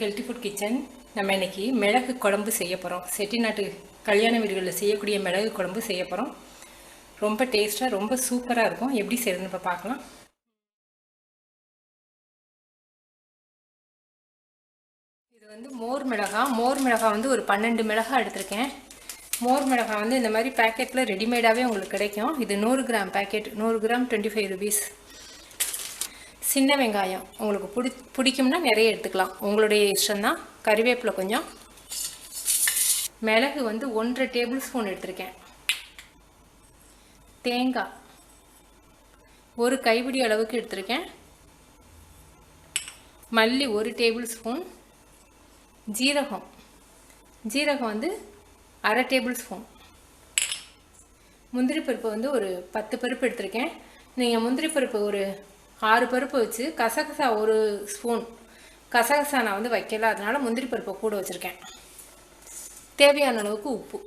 Healthy food kitchen நம்ம இன்னைக்கு மிளகு குழம்பு செய்ய போகிறோம் செட்டிநாட்டு கல்யாண வீடுகளில் செய்யக்கூடிய மிளகு குழம்பு செய்ய போகிறோம் ரொம்ப டேஸ்ட்டாக ரொம்ப சூப்பராக இருக்கும். எப்படி செய்யறதுன்னு இப்போ பார்க்கலாம். இது வந்து மோர் மிளகா. மோர் மிளகா வந்து ஒரு பன்னெண்டு மிளகா எடுத்திருக்கேன். மோர் மிளகா வந்து இந்த மாதிரி பேக்கெட்டில் ரெடிமேடாகவே உங்களுக்கு கிடைக்கும். இது நூறு கிராம் பேக்கெட் நூறு கிராம் டுவெண்ட்டி ஃபைவ் ருபீஸ் சின்ன வெங்காயம் உங்களுக்கு பிடி பிடிக்கும்னா நிறைய எடுத்துக்கலாம். உங்களுடைய இஷ்டம்தான். கறிவேப்பிலை கொஞ்சம். மிளகு வந்து ஒன்றரை டேபிள் ஸ்பூன் எடுத்திருக்கேன். தேங்காய் ஒரு கைப்பிடி அளவுக்கு எடுத்திருக்கேன். மல்லி ஒரு டேபிள் ஸ்பூன். ஜீரகம். ஜீரகம் வந்து அரை டேபிள் ஸ்பூன். முந்திரி பருப்பு வந்து ஒரு பத்து பருப்பு எடுத்திருக்கேன். நீங்கள் முந்திரி பருப்பு ஒரு ஆறு பருப்பு வச்சு கசகசா ஒரு ஸ்பூன். கசகசா நான் வந்து வைக்கல. அதனால முந்திரி பருப்பை கூட வச்சுருக்கேன். தேவையான அளவுக்கு உப்பு.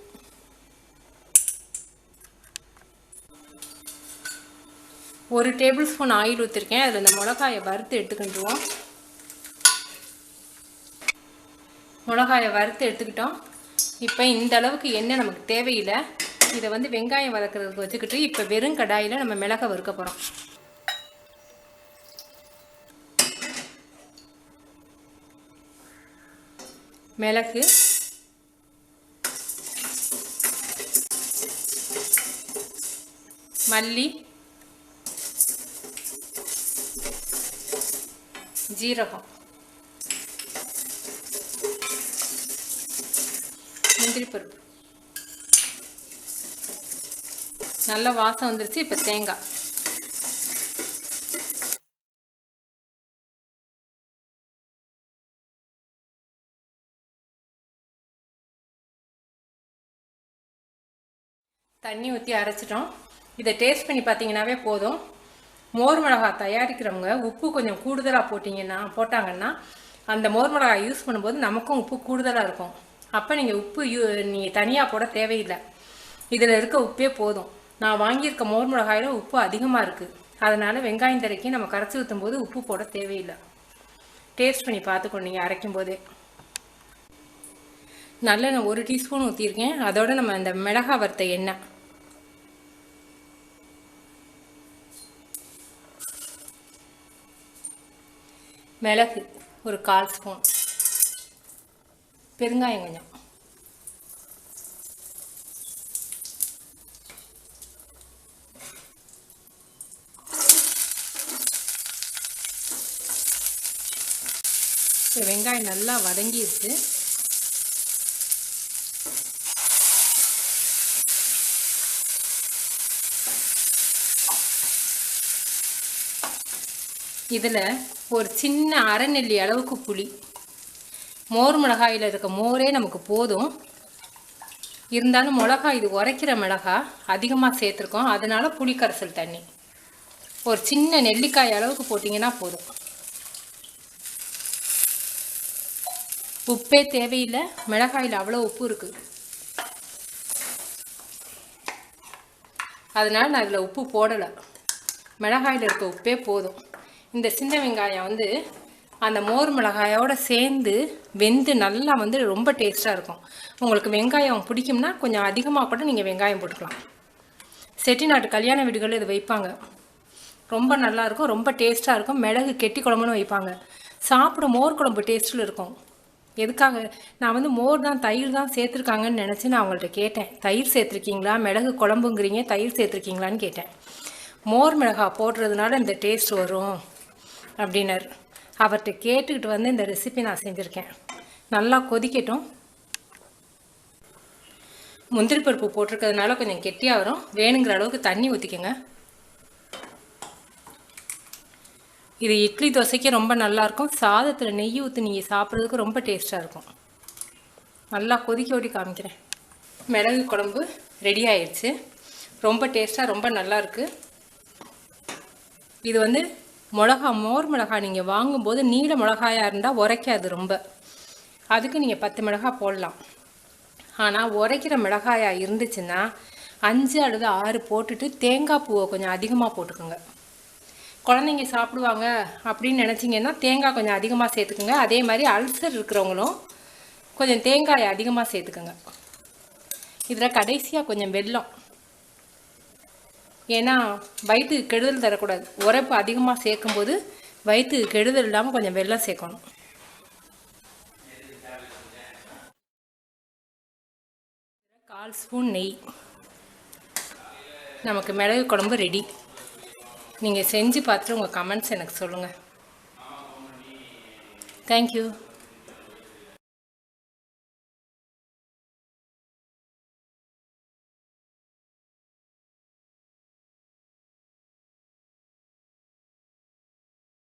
ஒரு டேபிள் ஸ்பூன் ஆயில் ஊற்றிருக்கேன் அதில் இந்த மிளகாயை வறுத்து எடுத்துக்கிட்டுருவோம். மிளகாயை வறுத்து எடுத்துக்கிட்டோம். இப்போ இந்த அளவுக்கு எண்ணெய் நமக்கு தேவையில்லை. இதை வந்து வெங்காயம் வதக்கிறதுக்கு வச்சுக்கிட்டு இப்போ வெறும் கடாயில் நம்ம மிளகாய் வறுக்க போகிறோம் மிளகு. மல்லி. ஜீரகம். முந்திரி பருப்பு. நல்ல வாசம் வந்துருச்சு இப்போ தேங்காய். தண்ணி ஊற்றி அரைச்சிட்டோம். இதை டேஸ்ட் பண்ணி பார்த்தீங்கன்னாவே போதும். மோர் மிளகாய் தயாரிக்கிறவங்க உப்பு கொஞ்சம் கூடுதலாக போட்டிங்கன்னா போட்டாங்கன்னா அந்த மோர் மிளகாய் யூஸ் பண்ணும்போது நமக்கும் உப்பு கூடுதலாக இருக்கும். அப்போ நீங்கள் உப்பு யூ நீங்கள் தனியாக போட தேவையில்லை. இதில் இருக்க உப்பே போதும். நான் வாங்கியிருக்க மோர் மிளகாயில் உப்பு அதிகமாக இருக்குது அதனால் வெங்காயம் தரைக்கி நம்ம கரைச்சி ஊற்றும் போது உப்பு போட தேவையில்லை. டேஸ்ட் பண்ணி பார்த்துக்கணும் நீங்கள் அரைக்கும் போதே நல்லெண்ணெய் ஒரு டீஸ்பூன் ஊற்றிருக்கேன் அதோட நம்ம இந்த மிளகா வறுத்த எண்ணெய். மிளகு ஒரு கால் ஸ்பூன். பெருங்காயம் கொஞ்சம். வெங்காயம் நல்லா வதங்கிடுச்சு. இதில் ஒரு சின்ன அரைநெல்லி அளவுக்கு புளி. மோர் மிளகாயில் இருக்க மோரே நமக்கு போதும். இருந்தாலும் மிளகா இது உரைக்கிற மிளகா அதிகமாக சேர்த்துருக்கோம். அதனால் புளி கரைசல் தண்ணி. ஒரு சின்ன நெல்லிக்காய் அளவுக்கு போட்டிங்கன்னா போதும். உப்பே தேவையில்லை. மிளகாயில் அவ்வளோ உப்பு இருக்குது அதனால் நான் இதில் உப்பு போடலை. மிளகாயில் இருக்க உப்பே போதும். இந்த சின்ன வெங்காயம் வந்து அந்த மோர் மிளகாயோட சேர்ந்து வெந்து நல்லா வந்து ரொம்ப டேஸ்ட்டாக இருக்கும். உங்களுக்கு வெங்காயம் பிடிக்கும்னா கொஞ்சம் அதிகமாக கூட நீங்கள் வெங்காயம் போட்டுக்கலாம். செட்டிநாட்டு கல்யாண வீடுகளில் இது வைப்பாங்க. ரொம்ப நல்லாயிருக்கும் ரொம்ப டேஸ்ட்டாக இருக்கும். மிளகு கெட்டி குழம்புன்னு வைப்பாங்க. சாப்பிட மோர் குழம்பு டேஸ்ட்டில் இருக்கும். எதுக்காக? நான் வந்து மோர் தான் தயிர் தான் சேர்த்துருக்காங்கன்னு நினச்சி நான் அவங்கள்ட்ட கேட்டேன். தயிர் சேர்த்துருக்கீங்களா? மிளகு குழம்புங்கிறீங்க தயிர் சேர்த்துருக்கீங்களான்னு கேட்டேன். மோர் மிளகா போடுறதுனால இந்த டேஸ்ட் வரும். அப்படின்னாரு. அவர்கிட்ட கேட்டுக்கிட்டு வந்து இந்த ரெசிபி நான் செஞ்சுருக்கேன். நல்லா கொதிக்கட்டும். முந்திரி பருப்பு போட்டிருக்கிறதுனால கொஞ்சம் கெட்டியாக வரும். வேணுங்கிற அளவுக்கு தண்ணி ஊற்றிக்கோங்க இது இட்லி தோசைக்கு ரொம்ப நல்லாயிருக்கும் சாதத்தில் நெய் ஊற்றி நீங்கள் சாப்பிட்றதுக்கு ரொம்ப டேஸ்ட்டாக இருக்கும். நல்லா கொதிக்க ஓடி காமிக்கிறேன். மிளகு குழம்பு ரெடி ஆயிடுச்சு ரொம்ப டேஸ்ட்டாக ரொம்ப நல்லாயிருக்கு இது வந்து மிளகா மோர் மிளகா நீங்கள் வாங்கும்போது நீல மிளகாயாக இருந்தால் உரைக்காது ரொம்ப. அதுக்கு நீங்கள் பத்து மிளகா போடலாம். ஆனால் உரைக்கிற மிளகாயாக இருந்துச்சுன்னா அஞ்சு அல்லது ஆறு போட்டுட்டு தேங்காய் பூவை கொஞ்சம் அதிகமாக போட்டுக்கோங்க. குழந்தைங்க சாப்பிடுவாங்க அப்படின்னு நினச்சிங்கன்னா தேங்காய் கொஞ்சம் அதிகமாக சேர்த்துக்குங்க. அதே மாதிரி அல்சர் இருக்கிறவங்களும் கொஞ்சம் தேங்காயை அதிகமாக சேர்த்துக்குங்க. இதில் கடைசியாக கொஞ்சம் வெல்லம். ஏன்னா வயிற்றுக்கு கெடுதல் தரக்கூடாது. உரைப்பு அதிகமாக சேர்க்கும்போது வயிற்றுக்கு கெடுதல் இல்லாமல் கொஞ்சம் வெள்ளம் சேர்க்கணும். கால் ஸ்பூன் நெய். நமக்கு மிளகு குழம்பு ரெடி நீங்கள் செஞ்சு பார்த்துட்டு உங்கள் கமெண்ட்ஸ் எனக்கு சொல்லுங்கள் தேங்க்யூ